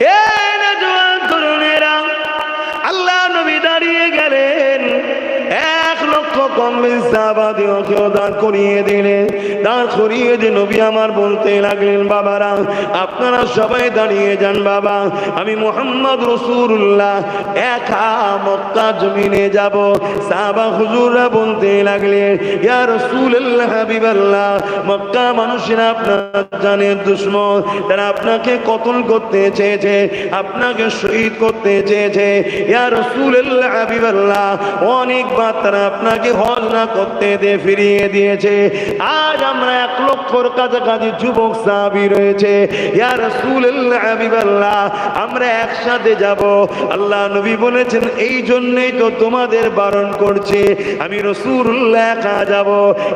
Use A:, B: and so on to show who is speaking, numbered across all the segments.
A: এ আমি মোহাম্মদ রসুল্লাহ একা মক্কা জমিনে যাব। হুজুররা বলতে লাগলেন হাবিবাল্লাহ, মক্কা মানুষেরা আপনার জানের দুশ্মন। তারা আপনাকে কতল করতে চেয়েছে, আপনাকে শহীদ করতে চেয়েছে। ইয়া রসুল্লাহ অনেকবার তারা আপনাকে হজ করতে দিয়ে ফিরিয়ে দিয়েছে। আজ আমরা এক লক্ষর কাছাকাছি যুবক সাহাবি রয়েছে। আমরা একসাথে যাব। আল্লাহ নবী বলেছেন, এই জন্যই তো তোমাদের বারণ করছে। আমি রসুল্লাহ একা যাব।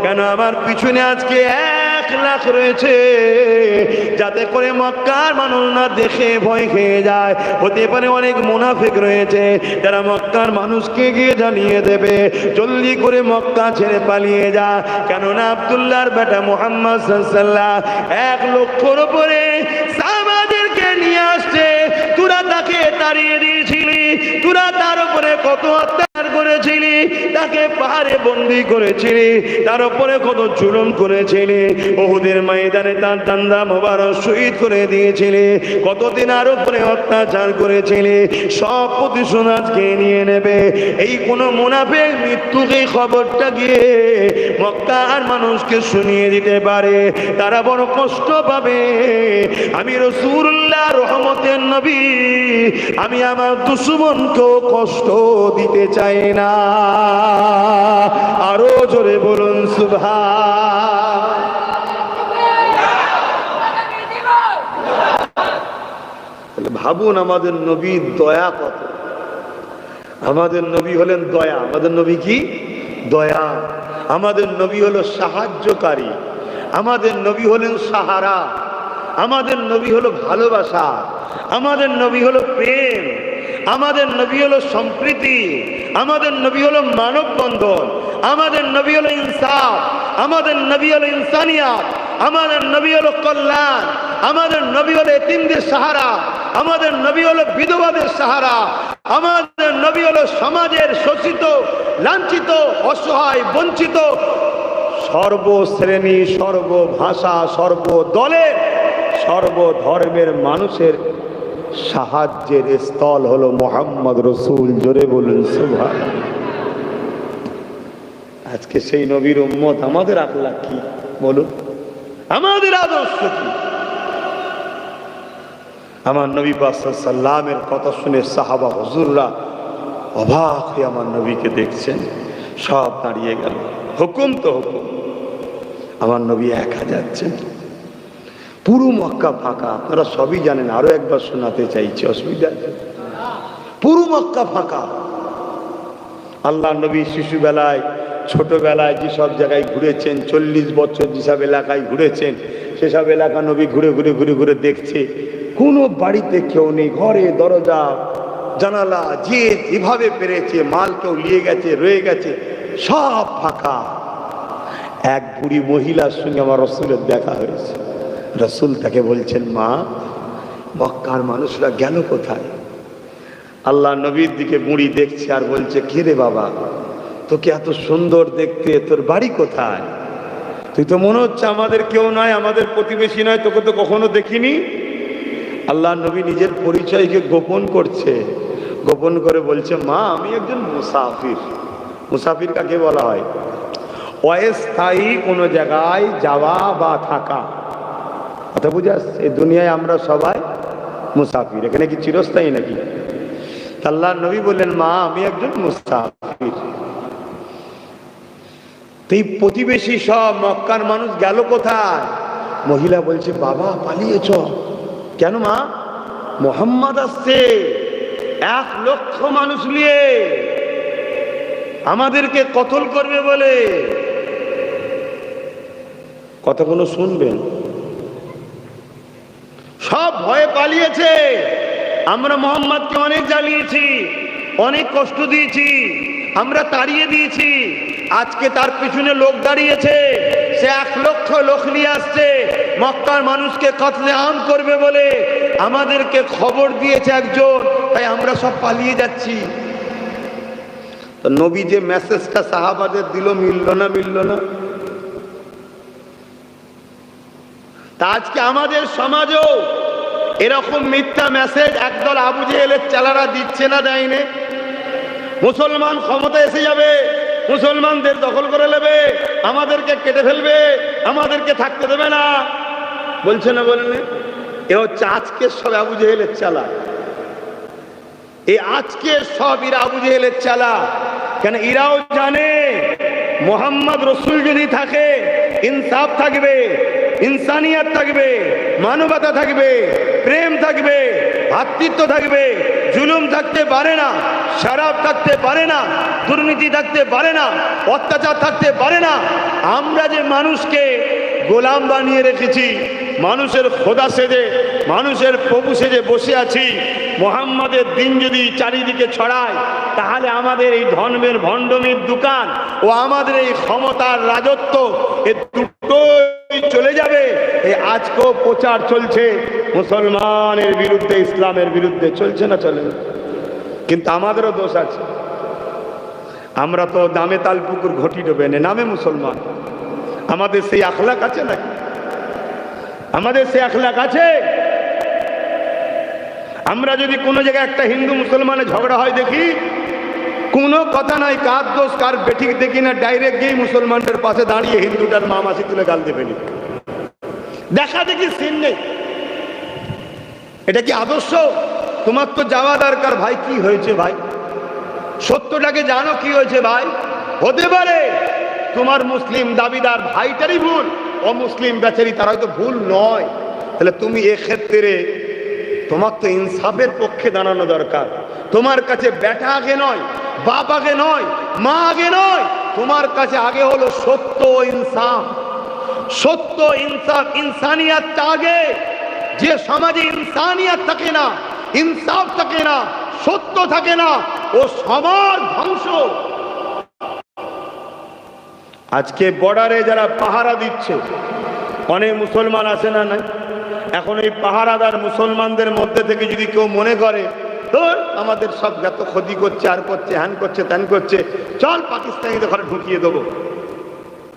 A: কেন আমার পিছনে আজকে এক লাখ রয়েছে। যাতে করে মক্কার মানুষ না দেখে ভয় খেয়ে যায়। হতে পারে অনেক মুনাফিক রয়েছে। যারা মক্কার মানুষকে গিয়ে জানিয়ে দেবে। জলদি করে মক্কা ছেড়ে পালিয়ে যা। কেননা আবদুল্লাহর বেটা মোহাম্মদ এক লক্ষর উপরে সামাদেরকে নিয়ে আসছে। তোরা তাকে তাড়িয়ে দিয়েছিলি, তোরা তার উপরে কত অত্যাচার করেছিলি তাকে পাহাড়ে বন্দি করেছিলি, তার উপরে কত জুলুম করেছিলি বহুদের ময়দানে তার দান্দা মোবারক শহীদ করে দিয়েছিলি, কতদিন আর উপরে অত্যাচার করেছিলি, সব প্রতিশোধ আজকে নিয়ে নেবে। এই কোন মুনাফে মৃত্যুকে খবরটা গিয়ে মক্কার মানুষকে শুনিয়ে দিতে পারে, তারা বড় কষ্ট পাবে। আমি রসুল্লাহ রহমতের নবী, আমি আমার দুশ্মনকেও কষ্ট দিতে চাই না। আরও জোরে বলুন সুভা ভাবুন আমাদের নবী দয়া কত। আমাদের নবী হলেন দয়া। আমাদের নবী কি? দয়া। আমাদের নবী হলো সাহায্যকারী। আমাদের নবী হলেন সাহারা। আমাদের নবী হলো ভালোবাসা। আমাদের নবী হলো প্রেম। আমাদের নবী হলো সম্প্রীতি, আমাদের নবী হলো মানববন্ধন, আমাদের নবী হলো ইনসাফ, আমাদের নবী হলো ইনসানিয়াত, আমাদের নবী হলো কল্যাণ, আমাদের নবী হলো এতিমদের সাহারা, আমাদের নবী হলো বিধবাদের সাহারা, আমাদের নবী হলো সমাজের শোষিত, লাঞ্ছিত, অসহায়, বঞ্চিত, সর্বশ্রেণী, সর্বভাষা, সর্বদলের, সর্বধর্মের মানুষের সাহায্যের স্থল হলো মোহাম্মদ রসুল, জোরে বলুন সুভান আজকে সেই নবীর উম্মত আমাদের আকলা কি? বলুন। আমাদের আদর্শ কি? আমার নবী সাল্লামের কথা শুনে সাহাবা হজুররা অবাক হয়ে আমার নবীকে দেখছেন। সব দাঁড়িয়ে গেল। হুকুম তো হুকুম। আমার নবী একা যাচ্ছেন। পুরো মক্কা ফাঁকা। আপনারা সবই জানেন, আরও একবার শোনাতে চাইছি, অসুবিধা? পুরো মক্কা ফাঁকা। আল্লাহ নবী শিশুবেলায়, ছোটবেলায় যেসব জায়গায় ঘুরেছেন, চল্লিশ বছর যেসব এলাকায় ঘুরেছেন, সেসব এলাকা নবী ঘুরে ঘুরে ঘুরে ঘুরে দেখছে, কোনো বাড়িতে কেউ নেই, ঘরে দরজা, জানালা, যে যেভাবে পেরেছে, মাল কেউ নিয়ে গেছে, রয়ে গেছে, সব ফাঁকা। এক বুড়ি মহিলার সঙ্গে আমার রসুলের দেখা হয়েছে। রসুল তাকে বলছেন, মা, মক্কার মানুষরা গেল কোথায়? আল্লাহ নবীর দিকে বুড়ি দেখছে আর বলছে, কে রে বাবা? তোকে এত সুন্দর দেখতে, তোর বাড়ি কোথায়? তুই তো মনে হচ্ছে আমাদের কেউ নয়, আমাদের প্রতিবেশী নয়, তোকে তো কখনো দেখিনি? আল্লাহ নবী নিজের পরিচয়কে গোপন করছে, গোপন করে বলছে, মা, আমি একজন মুসাফির। মুসাফির কাকে বলা হয়? অস্থায়ী কোনো জায়গায় যাওয়া বা থাকা। কথা বুঝে আসছে এই দুনিয়ায় আমরা সবাই মুসাফির। এখানে কি চিরস্থায়ী নাকি? আল্লাহ নবী বললেন, মা, আমি একজন মুসাফির। এই প্রতিবেশী সব মক্কার মানুষ গেল কোথায়? মহিলা বলছে, বাবা, পালিয়েছ। কেন মা? মোহাম্মদ আসছে এক লক্ষ মানুষ নিয়ে আমাদেরকে কতল করবে বলে? কথাগুলো শুনবেন? সব ভয়ে পালিয়েছে। আমরা মোহাম্মদকে অনেক জ্বালিয়েছি, অনেক কষ্ট দিয়েছি, আমরা তাড়িয়ে দিয়েছি। আজকে তার পিছনে লোক দাঁড়িয়েছে, সে এক লক্ষ লোক নিয়ে আসছে। মক্কার মানুষকে কতলে আম করবে বলে আমাদেরকে খবর দিয়েছে একজন, তাই আমরা সব পালিয়ে যাচ্ছি। তো নবী যে মেসেজটা সাহাবাদের দিল, মিলল না মিলল না? তা আজকে আমাদের সমাজেও এরকম মিথ্যা মেসেজ একদল আবু জেহেলের চালারা দিচ্ছে না দেয়নি। মুসলমান ক্ষমতা এসে যাবে, মুসলমানদের দখল করে নেবে, আমাদেরকে কেটে ফেলবে, আমাদেরকে থাকতে দেবে না। বলছে না বললে এ হচ্ছে আজকে সব আবু জেহেলের চালা। এ আজকে সব ইরা আবু জেহেলের চালা। কেন ইরাও জানে, মোহাম্মদ রসুল যদি থাকে ইনসাফ থাকবে, ইনসানিয়াত থাকবে, মানবতা থাকবে, প্রেম থাকবে, ভাতৃত্ব থাকবে, জুলুম থাকতে পারে না খারাপ থাকতে পারে না, দুর্নীতি থাকতে পারে না, অত্যাচার থাকতে পারে না। আমরা যে মানুষকে গোলাম বানিয়ে রেখেছি, মানুষের খোদা সেজে, মানুষের প্রভু সেজে বসে আছি মোহাম্মদের দিন যদি চারিদিকে ছড়ায়, তাহলে আমাদের এই ধর্মের ভণ্ডমির দোকান ও আমাদের এই ক্ষমতার রাজত্ব এ দুটোই চলে যাবে। এই আজকেও প্রচার চলছে। মুসলমানের বিরুদ্ধে, ইসলামের বিরুদ্ধে চলছে না চলে না? কিন্তু আমাদেরও দোষ আছে। আমরা তো দামে তাল পুকুর ঘটি ডোবে নে, নামে মুসলমান। আমাদের সেই আখলাক আছে নাকি? আমাদের সেই আখলাক আছে? আমরা যদি কোনো জায়গায় একটা হিন্দু মুসলমানের ঝগড়া হয় দেখি, কোনো কথা নাই কার দোষ, কার বেঠিক দেখি না, ডাইরেক্ট গিয়ে মুসলমানদের পাশে দাঁড়িয়ে হিন্দুটার মা মাসি তুলে গাল দেবে। দেখা দেখি সিন নেই। এটা কি আদর্শ? তোমার তো যাওয়া দরকার। ভাই, কি হয়েছে ভাই? সত্যটাকে জানো কি হয়েছে ভাই? হতে পারে তোমার মুসলিম দাবিদার ভাইটারই ভুল, অমুসলিম বেচারি তার হয়তো ভুল নয়। তাহলে তুমি এক্ষেত্রে তোমার তো ইনসাফের পক্ষে দাঁড়ানো দরকার। তোমার কাছে ব্যাটা আগে নয়, বাপ আগে নয়, মা আগে নয়। তোমার কাছে আগে হলো সত্য ইনসাফ। সত্য, ইনসাফ ইনসানিয়াতটা আগে যে সমাজে ইনসানিয়াত থাকে না, ইনসাফ থাকে না, সত্য থাকে না, ও সমাজ ধ্বংস। আজকে বর্ডারে যারা পাহারা দিচ্ছে, অনেক মুসলমান আছে না নাই? এখন এই পাহারাদার মুসলমানদের মধ্যে থেকে যদি কেউ মনে করে আমাদের সব যত ক্ষতি করছে, আর করছে হ্যান করছে, ত্যান করছে, চল পাকিস্তানিদের ঘরে ঢুকিয়ে দেবো।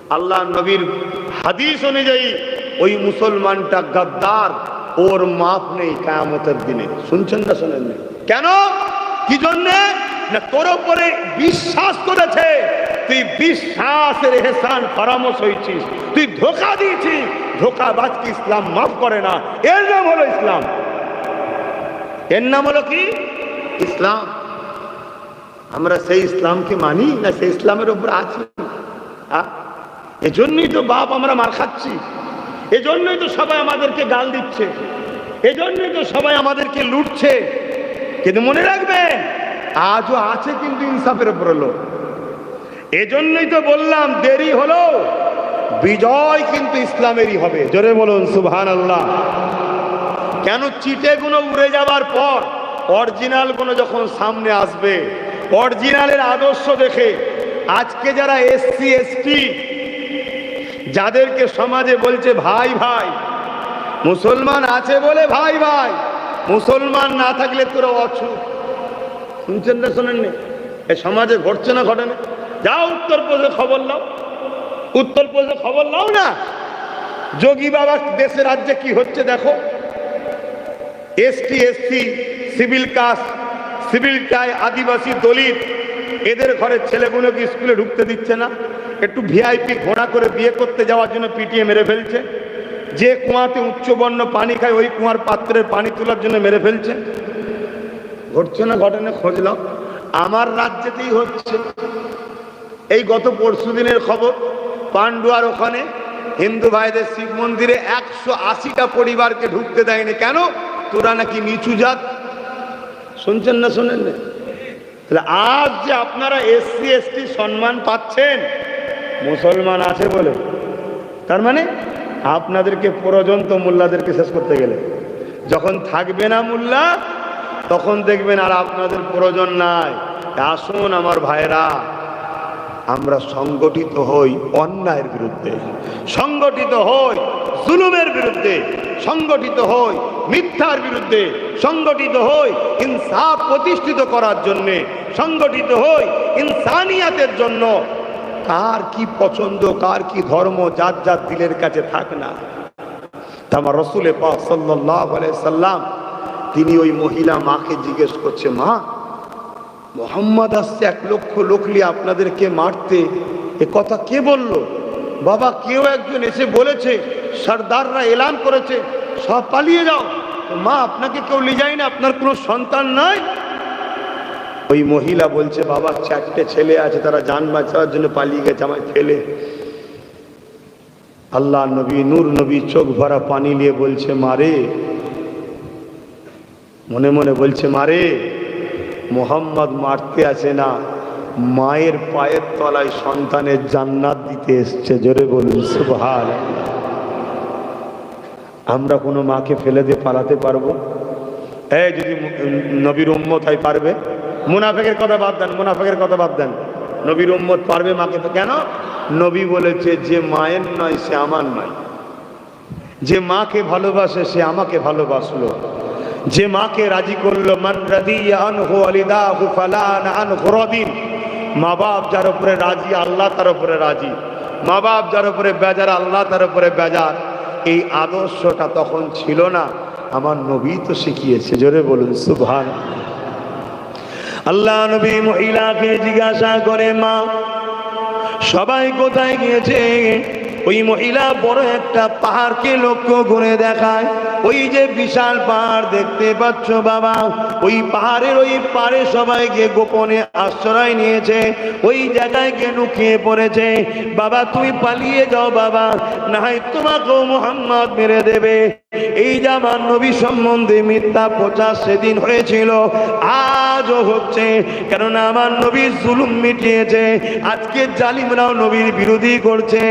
A: আল্লাহ নবীর হাদিস অনুযায়ী ওই মুসলমানটা গাদ্দার, ওর মাপ নেই কায়ামতের দিনে। শুনছেন না শোনেন? কেন? কি জন্যে? না তোর উপরে বিশ্বাস করেছে। তুই বিশ্বাসের এহসান পরামর্শ হয়েছিস তুই ধোকা দিয়েছিস, ধোকাবাজকে ইসলাম মাফ করে না। এর নাম হলো ইসলাম। এর নাম হলো কি? ইসলাম। আমরা সেই ইসলামকে মানি না সেই ইসলামের উপর আছি? এজন্যই তো বাপ আমরা মার খাচ্ছি। এজন্যই তো সবাই আমাদেরকে গাল দিচ্ছে। এজন্যই তো সবাই আমাদেরকে লুটছে। কিন্তু মনে রাখবেন, আজও আছে কিন্তু ইনসাফের উপর হলো এজন্যই তো বললাম দেরি হলো বিজয় কিন্তু ইসলামেরই হবে। জোরে বলুন সুবহান আল্লাহ কেন চিটে গুলো উড়ে যাবার পর অরিজিনালগুলো যখন সামনে আসবে, অরিজিনালের আদর্শ দেখে আজকে যারা এসসি এসটি যাদেরকে সমাজে বলছে ভাই ভাই, মুসলমান আছে বলে ভাই ভাই, মুসলমান না থাকলে তোরা অছুত শুনছেন না শোনেননি? এ সমাজে ঘটছে না, ঘটে না। যাও উত্তরপ্রদেশে খবর নাও। উত্তর উত্তরপ্রদেশে খবর নাও না। যোগী বাবা দেশে রাজ্যে কি হচ্ছে দেখো। ST, SC, civil caste, civil টাই, আদিবাসী দলিত, এদের ঘরের ছেলেগুলোকে স্কুলে ঢুকতে দিচ্ছে না? একটু ভিআইপি ঘোড়া করে বিয়ে করতে যাওয়ার জন্য পিটিয়ে মেরে ফেলছে। যে কুয়াতে উচ্চবর্ণ পানি খায়, ওই কুয়ার পাত্রের পানি তোলার জন্য মেরে ফেলছে। ঘটছে না, ঘটনা খোঁজলাম আমার রাজ্যেতেই হচ্ছে। এই গত পরশু দিনের খবর পান্ডুয়ার ওখানে হিন্দু ভাইদের শিব মন্দিরে একশো আশিটা পরিবারকে ঢুকতে দেয়নি। কেন? তোরা নাকি নিচু জাত। শুনছেন না শোনেন না? তাহলে আজ যে আপনারা এসসি, এসটি সম্মান পাচ্ছেন, মুসলমান আছে বলে, তার মানে আপনাদেরকে পর্যন্ত মোল্লাদেরকে শেষ করতে গেলে। যখন থাকবে না মোল্লা, তখন দেখবেন আর আপনাদের প্রয়োজন নাই। আসুন আমার ভাইরা আমরা সংগঠিত হই অন্যায়ের বিরুদ্ধে। সংগঠিত হই জুলুমের বিরুদ্ধে। সংগঠিত হই মিথ্যার বিরুদ্ধে। সংগঠিত হই ইনসাফ প্রতিষ্ঠিত করার জন্যে। সংগঠিত হই ইনসানিয়াতের জন্য। কার কি পছন্দ, কার কি ধর্ম, যার যার দিলের কাছে থাক না। আমার রসুলে পাক সাল্লাহ সাল্লাম, তিনি ওই মহিলা মাকে জিজ্ঞেস করছে, মা মোহাম্মদ আসছে, এক লক্ষ লোকলি আপনাদেরকে মারতে। এ কথা কে বলল? বাবা, কেউ একজন এসে বলেছে, সর্দাররা এলান করেছে, সব পালিয়ে যাও। মা, আপনাকে কেউ নিয়ে যায় না, আপনার কোনো সন্তান নাই? ওই মহিলা বলছে, বাবা, চারটে ছেলে আছে, তারা যান বাঁচাবার জন্য পালিয়ে গেছে আমায় ছেলে। আল্লাহ নবী, নূর নবী চোখ ভরা পানি নিয়ে বলছে, মারে। মনে মনে বলছে, মারে। মোহাম্মদ মারতে আসে না। মায়ের পায়ের তলায় সন্তানের জান্নাত দিতে এসছে। জোরে বলুন সুবহান আমরা কোনো মাকে ফেলে দিয়ে পালাতে পারব? এই যদি নবীর উম্মত হয় পারবে। মুনাফেকের কথা বাদ দেন, মুনাফেকের কথা বাদ দেন। নবীর উম্মত পারবে মাকে কেন? নবী বলেছে, যে মায়ের নয়, সে আমার নয়। যে মাকে ভালোবাসে, সে আমাকে ভালোবাসলো। যে মাকে রাজি করল, মান মা বাপ যার উপরে রাজি, আল্লাহ তার উপরে রাজি। মা বাপ যার উপরে বেজার, আল্লাহ তার উপরে বেজার। এই আদর্শটা তখন ছিল না। আমার নবী তো শিখিয়েছে। জোরে বলুন সুবহান আল্লাহ নবী মহিলাকে জিজ্ঞাসা করে, মা, সবাই কোথায় গিয়েছে? ওই মহিলা বড় একটা পাহাড়কে লক্ষ্য করে দেখায়। ওই যে বিশাল পাহাড় দেখতে পাচ্ছ বাবা, ওই পাহাড়ের ওই পারে গিয়ে গোপনে আশ্রয় নিয়েছে। ওই জায়গায় গিয়ে লুকিয়ে পড়েছে? বাবা, তুমি পালিয়ে যাও বাবা না হয় তোমাকেও মোহাম্মদ মেরে দেবে। এই যে আমার নবী সম্বন্ধে মিথ্যা প্রচার সেদিন হয়েছিল, আজও হচ্ছে। কেননা আমার নবীর জুলুম মিটিয়েছে, আজকে জালিমরাও নবীর বিরোধী করছে।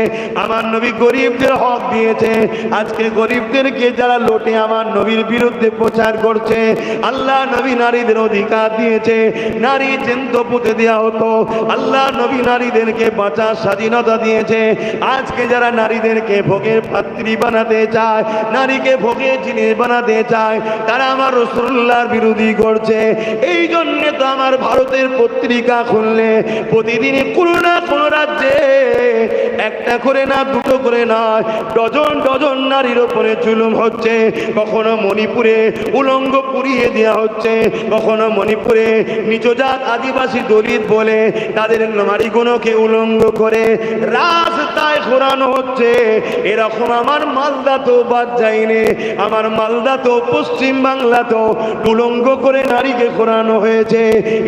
A: আমার নবী গরিবদের হক দিয়েছে। আজকে গরিবদেরকে যারা লোটে আমার নবীর বিরুদ্ধে প্রচার করছে, আল্লাহ নবী নারীদের অধিকার দিয়েছে। নারী চেন্ত পুঁতে দেওয়া হতো, আল্লাহ নবী নারীদেরকে বাঁচার স্বাধীনতা দিয়েছে। আজকে যারা নারীদেরকে ভোগের পাত্রী বানাতে চায়, নারীকে ভোগের জিনিস বানাতে চায়, তারা আমার রসুল্লাহর বিরোধী করছে। এই জন্যে তো আমার ভারতের পত্রিকা খুললে, প্রতিদিনই কোনো না কোনো রাজ্যে একটা করে না, দুটো করে না। ডজন ডজন নারীর ওপরে জুলুম হচ্ছে। কখনো মণিপুরে উলঙ্গ পুড়িয়ে দেওয়া হচ্ছে। কখনো মণিপুরে নিচজাত আদিবাসী দলিত বলে তাদের নারীগুলোকে উলঙ্গ করে রাস্তায় ঘোরানো হচ্ছে। এরকম আমার মালদা তো বাদ যায়নি। আমার মালদা তো পশ্চিম বাংলা তো উলঙ্গ করে নারীকে ঘোরানো হয়েছে।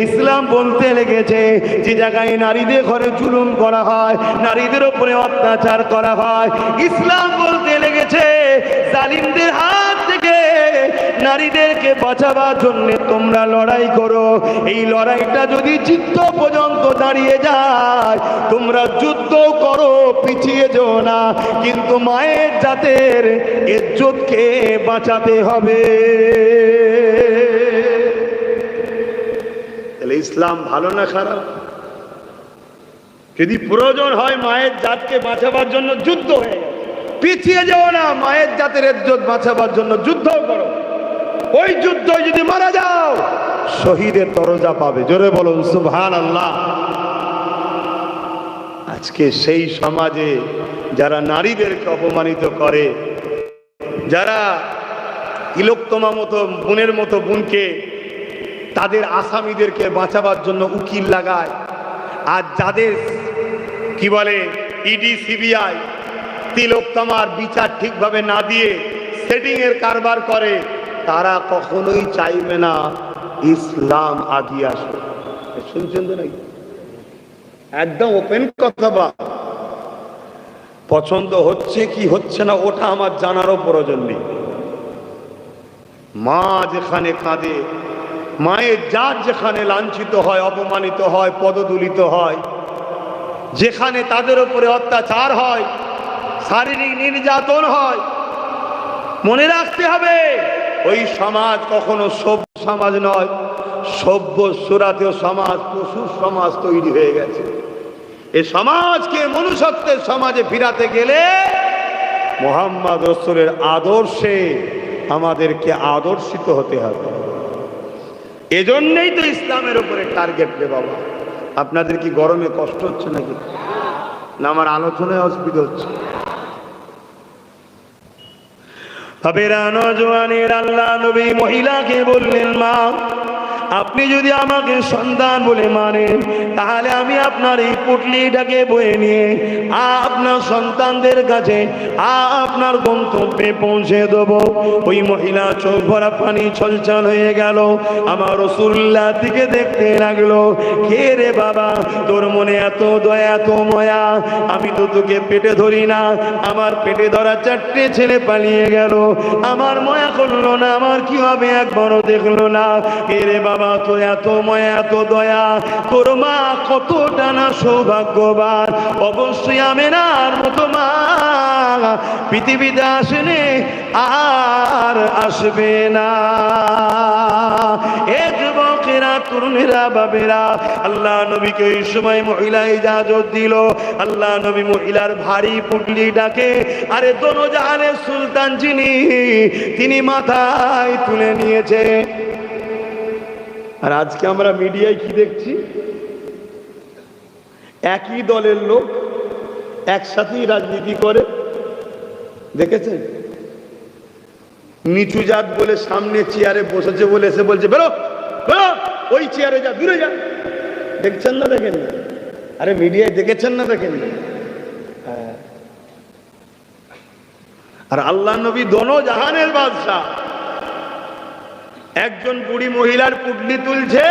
A: ইসলাম বলতে লেগেছে, যে জায়গায় নারীদের ঘরে জুলুম করা হয়, নারীদের উপরে অত্যাচার করা হয়। ইসলাম বলতে লেগেছে, জালিমদের হাত থেকে নারীদেরকে বাঁচাবার জন্য তোমরা লড়াই করো। এই লড়াইটা যদি চিত্ত পর্যন্ত দাঁড়িয়ে যায়, তোমরা যুদ্ধ করো, পিছিয়ে যেও না। কিন্তু মায়ের জাতের ইজ্জতকে বাঁচাতে হবে। ইসলাম ভালো না খারাপ? যদি প্রয়োজন হয় মায়ের জাতকে বাঁচাবার জন্য যুদ্ধ হয়ে পিছিয়ে যাও না, মায়ের জাতের ইজ্জত বাঁচাবার জন্য যুদ্ধ করো। ওই যুদ্ধ যদি মারা যাও, শহীদের দরজা পাবে। জোরে বলুন সুবহান আল্লাহ আজকে সেই সমাজে যারা নারীদেরকে অপমানিত করে, যারা তিলোত্তমা মতো, বোনের মতো বোনকে, তাদের আসামিদেরকে বাঁচাবার জন্য উকিল লাগায়, আর যাদের কি বলে? ইডি সিবিআই তিলোত্তমার বিচার ঠিকভাবে না দিয়ে সেটিং এর কারবার করে, তারা কখনোই চাইবে না ইসলাম আগে আসবে। শুনছেন তো নাকি? একদম ওপেন কথা বা। পছন্দ হচ্ছে কি হচ্ছে না, ওটা আমার জানারও প্রয়োজন নেই। মা যেখানে কাঁদে, মায়ের যার যেখানে লাঞ্ছিত হয়, অপমানিত হয়, পদদুলিত হয় যেখানে তাদের উপরে অত্যাচার হয়, শারীরিক নির্যাতন হয়, মনে রাখতে হবে, ওই সমাজ কখনো সভ্য সমাজ নয়, সভ্য সুরাতীয় সমাজ পশুর সমাজ তৈরি হয়ে গেছে। এ সমাজকে মনুষ্যত্বের সমাজে ফিরাতে গেলে মোহাম্মদ রসুলের আদর্শে আমাদেরকে আদর্শিত হতে হবে। এজন্যই তো ইসলামের উপরে টার্গেট রে বাবা। আপনাদের কি গরমে কষ্ট হচ্ছে নাকি? না, আমার আলোচনায় অসুবিধা হচ্ছে। আল্লাহ নবী মহিলাকে বললেন, মা, আপনি যদি আমাকে সন্তান বলে মানেন তাহলে আমি আপনার এই পুটলিটাকে বয়ে নিয়ে আপনার সন্তানদের কাছে আপনার গন্তব্যে পৌঁছে দেব। ওই মহিলা চোখ ভরা পানি ছলছল হয়ে গেল। আমার রসুল্লাহ দিকে দেখতে লাগল। কে রে বাবা, তোর মনে এত দয়া, এত ময়া? আমি তো তোকে পেটে ধরি না। আমার পেটে ধরা চারটে ছেলে পালিয়ে গেল। আমার ময়া করল না, আমার কি হবে একবারও দেখল না। কে রে বাবা, তোর এত ময়া, এত দয়া? তোর মা কতটা না সৌভাগ্যবান। অবশ্যই আমেনার মতো মা। পৃথিবীতে আসেনি আর আসবে না। সময় মহিলা আল্লাহ নবী মহিলার ভারী পুটলি ডাকে। আরে সুলতান যিনি, তিনি মাথায় তুলে আর আজকে আমরা মিডিয়ায় কি দেখছি? একই দলের লোক একসাথেই রাজনীতি করে। দেখেছেন? নিচু জাত বলে সামনে চেয়ারে বসেছে বলে এসে বলছে, বেরো বেরো, ওই চেয়ারে যা, দূরে যা। দেখছেন না দেখেন না আরে, মিডিয়ায় দেখেছেন না দেখেন না হ্যাঁ। আর আল্লাহ নবী দোনো জাহানের বাদশাহ। একজন বুড়ি মহিলার পুটলি তুলছে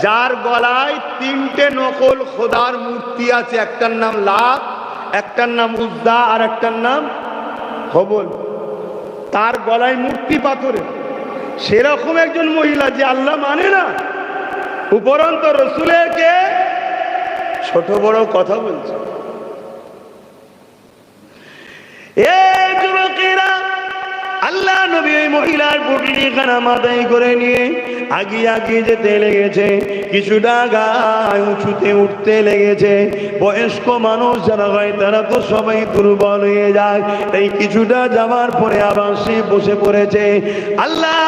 A: যার গলায় তিনটে নকল খোদার মূর্তি আছে, একটার নাম লাভ একটার নাম উদ্দা আর একটার নাম হবল। তার গলায় মূর্তি পাথরে। সেরকম একজন মহিলা যে আল্লাহ মানে না। উপরন্ত রসুলের কে? ছোট বড় কথা বলছে। এ যুবকেরা আল্লাহ নবী ওই মহিলার পুটলি খানা মাথায় করে নিয়ে আগিয়ে আগিয়ে যেতে লেগেছে। কিছুটা গায়ে উঁচুতে উঠতে লেগেছে। বয়স্ক মানুষ যারা হয় তারা তো সবাই দুর্বল হয়ে যায়। তাই কিছুটা যাওয়ার পরে আবার সে বসে পড়েছে। আল্লাহ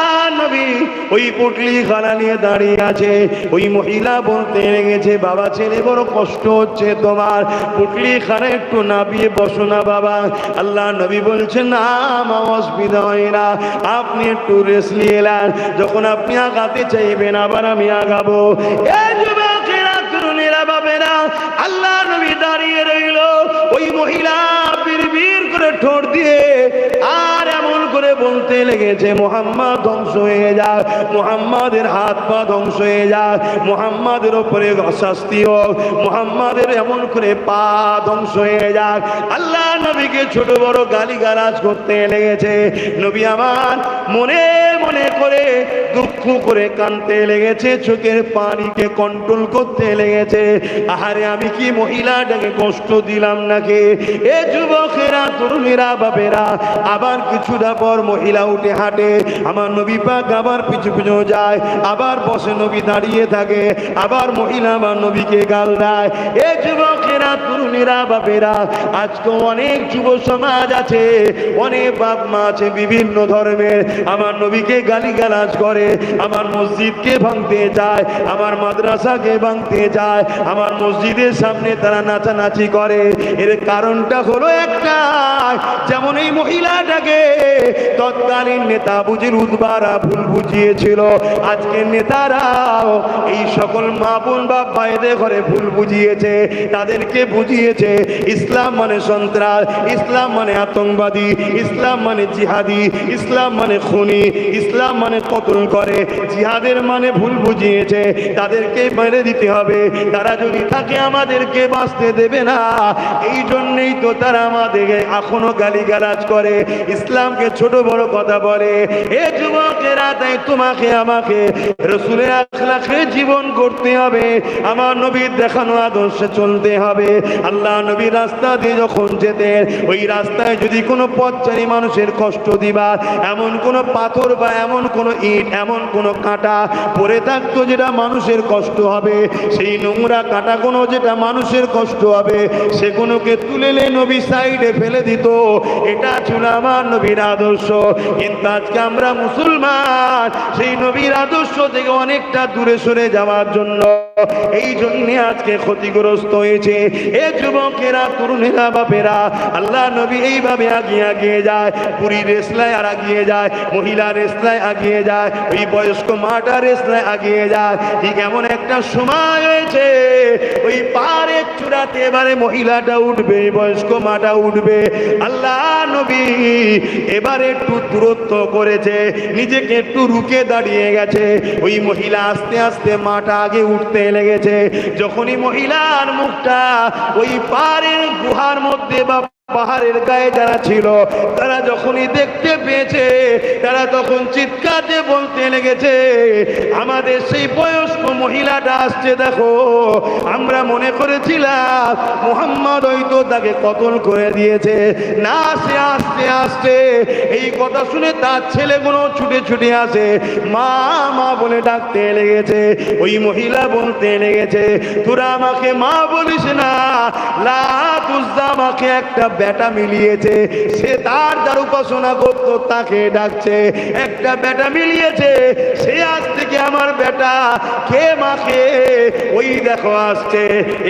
A: নবী ওই পুটলি খানা নিয়ে দাঁড়িয়ে আছে। ওই মহিলা বলতে লেগেছে, বাবা ছেলে, বড় কষ্ট হচ্ছে তোমার। পুটলি খানা একটু নাবিয়ে বসো না বাবা। আল্লাহ নবী বলছে, না মা অসুবিধা হয় না। আপনি একটু রেস্ট নিয়ে এলেন যখন আপনি আগাতে চাইবেন, আবার আমি আগাবো। আল্লাহ নবী দাঁড়িয়ে রইল। ওই মহিলা বীর করে ঠোঁট দিয়ে, আর করে বলতে লেগেছে, মোহাম্মদ ধ্বংস হয়ে যাক, মোহাম্মদের হাত পা ধ্বংস হয়ে যাক, মোহাম্মদের ওপরে শাস্তি হোক, মোহাম্মদের এমন করে পা ধ্বংস হয়ে যাক। আল্লাহ নবীকে ছোট বড় গালি গালাজ করতে লেগেছে। নবী আমার মনে মনে করে দুঃখ করে কানতে লেগেছে, চোখের পানিকে কন্ট্রোল করতে লেগেছে। আহারে, আমি কি মহিলাটাকে কষ্ট দিলাম নাকি? এ যুবকেরা, তরুণীরা বাবেরা আবার কিছুটা পর মহিলা উঠে হাঁটে। আমার নবী পাক আবার পিছু পিছু যায়, আবার বসে নবী দাঁড়িয়ে থাকে, আবার মহিলা আমার নবীকে গাল দেয়। এ যুবকেরা তরুণেরা বাপেরা আজকে অনেক যুব সমাজ আছে, অনেক বাপ মা আছে বিভিন্ন ধর্মের। আমার নবীকে গালিগালাজ করে, আমার মসজিদকে ভাঙতে যায়, আমার মাদ্রাসাকে ভাঙতে যায়, আমার মসজিদের সামনে তারা নাচানাচি করে। এর কারণটা হলো একটা যেমন এই মহিলাটাকে তৎকালীন নেতা বুঝির উদ্বারা ভুল বুঝিয়েছিল, আজকে নেতারাও এই সকল মা বোন বাপ ভাইদের ঘরে ভুল বুঝিয়েছে, তাদেরকে বুঝিয়েছে, ইসলাম মানে সন্ত্রাস, ইসলাম মানে আতঙ্কবাদী, ইসলাম মানে জিহাদি, ইসলাম মানে খুনি, ইসলাম মানে কতল করে, জিহাদের মানে ভুল বুঝিয়েছে, তাদেরকে মেরে দিতে হবে, তারা যদি থাকে আমাদেরকে বাঁচতে দেবে না এই জন্যেই তো তারা আমাদেরকে এখনও গালিগালাজ করে। ইসলামকে ছোট বড় কথা বলে। এ যুবকেরা, তাই তোমাকে, আমাকে রসুলের আখলাখে জীবন করতে হবে। আমার নবীর দেখানো আদর্শে চলতে হবে। আল্লাহ নবীর রাস্তা দিয়ে যখন যেতেন, ওই রাস্তায় যদি কোনো পথচারী মানুষের কষ্ট দিবা, এমন কোনো পাথর বা এমন কোনো ইট, এমন কোনো কাঁটা পড়ে থাকতো যেটা মানুষের কষ্ট হবে, সেই নোংরা কাঁটা কোনো যেটা মানুষের কষ্ট হবে সে সেগুলোকে তুলে নবী সাইডে ফেলে দিত। এটা ছিল আমার নবীর আদর্শ। কিন্তু আজকে আমরা মুসলমান, সেই নবীর আদর্শ থেকে অনেকটা দূরে সরে যাওয়ার জন্য এই জন্য আজকে ক্ষতিগ্রস্ত হয়েছে। এ যুবকেরা, তরুণেরা, বাপেরা, আল্লাহ নবী এইভাবে আগিয়ে আগিয়ে যায়। পুরী রেসলায় আর আগিয়ে যায় মহিলা রেসলায় আগিয়ে যায়, ওই বয়স্ক মাটা রেসলায় আগিয়ে যায়। ঠিক এমন একটা সময় হয়েছে, ওই পাহাড়ের চূড়াতে এবারে মহিলাটা উঠবে, বয়স্ক মাটা উঠবে। আল্লাহ নবী এবারে একটু দূরত্ব করেছে, নিজেকে একটু রুকে দাঁড়িয়ে গেছে। ওই মহিলা আস্তে আস্তে মাটা আগে উঠতে লেগেছে। যখনই মহিলার মুখটা ওই পাড়ের গুহার মধ্যে বা পাহাড়ের গায়ে যারা ছিল, তারা যখনই দেখতে পেয়েছে, তারা তখন চিৎকার বলতে লেগেছে, আমাদের সেই বয়স্ক মহিলাটা আসছে, দেখো, আমরা মনে করেছিলাম মোহাম্মদ হয়তো তাকে কতল করে দিয়েছে। না, সে আসতে আসতে এই কথা শুনে তার ছেলেগুলো ছুটে ছুটে আসে। মা মা বলে ডাকতে লেগেছে, ওই মহিলা বলতে লেগেছে, তোরা আমাকে মা বলিস না, লা তুজা আমাকে একটা বেটা মিলিয়েছে, সে তার যার উপাসনা করতো, তাকে ডাকছে। একটা বেটা মিলিয়েছে, সে আজ থেকে আমার বেটা কে মাকে? ওই দেখো আসছে।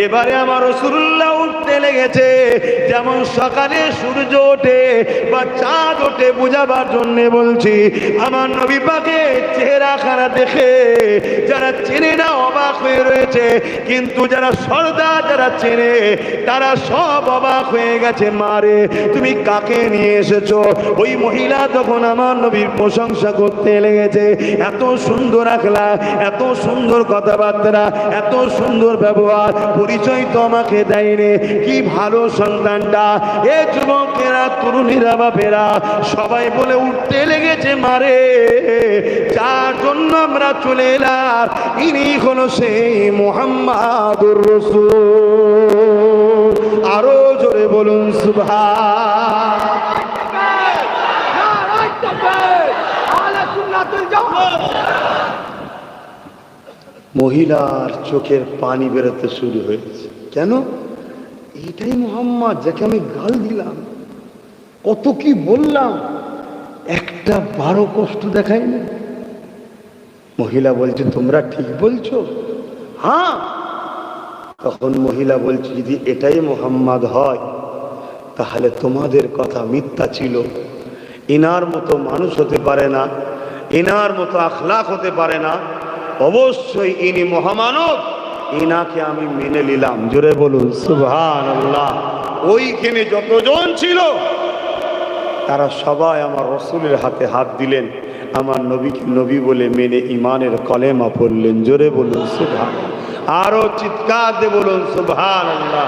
A: এবারে আমার রসুল্লাহ উঠতে লেগেছে। যেমন সকালে সূর্য ওঠে বা চাঁদ ওঠে বোঝাবার জন্য বলছি, আমার নবী পাকে চেহারা খানা দেখে যারা চেনে না অবাক হয়ে রয়েছে, কিন্তু যারা সর্দা যারা চেনে, তারা সব অবাক হয়ে গেছে। মারে, তুমি কাকে নিয়ে এসেছ? ওই মহিলা তখন আমার নবীর প্রশংসা করতে লেগেছে। এত সুন্দর আখলা এত সুন্দর কথাবার্তা, এত সুন্দর ব্যবহার, পরিচয় তো আমাকে দেয়নি। কি ভালো সন্তানটা। এ যুবকেরা, তরুণীরা, বাপেরা, সবাই বলে উঠতে লেগেছে, মারে, যার জন্য আমরা চলে এলাম, ইনি হলো সেই মোহাম্মদুর রসুল। আরও বলুন সুভা মহিলার চোখের পানি বেরোতে শুরু হয়েছে। কেন? এটাই মোহাম্মদ যাকে আমি গাল দিলাম। কত কি বললাম, একটা বারো কষ্ট দেখায়নি। মহিলা বলছে, তোমরা ঠিক বলছো? হ্যাঁ। তখন মহিলা বলছে, যদি এটাই মোহাম্মদ হয় তাহলে তোমাদের কথা মিথ্যা ছিল। এনার মতো মানুষ হতে পারে না এনার মতো আখলাক হতে পারে না। অবশ্যই ইনি মহামানব। ইনাকে আমি মেনে নিলাম। জোরে বলুন আল্লাহ ওইখানে যতজন ছিল, তারা সবাই আমার রসুলের হাতে হাত দিলেন। আমার নবীকে নবী বলে মেনে ইমানের কলেমা পড়লেন। জোরে বলুন সুবহান আরও চিৎকার দিয়ে বলুন সুবহান আল্লাহ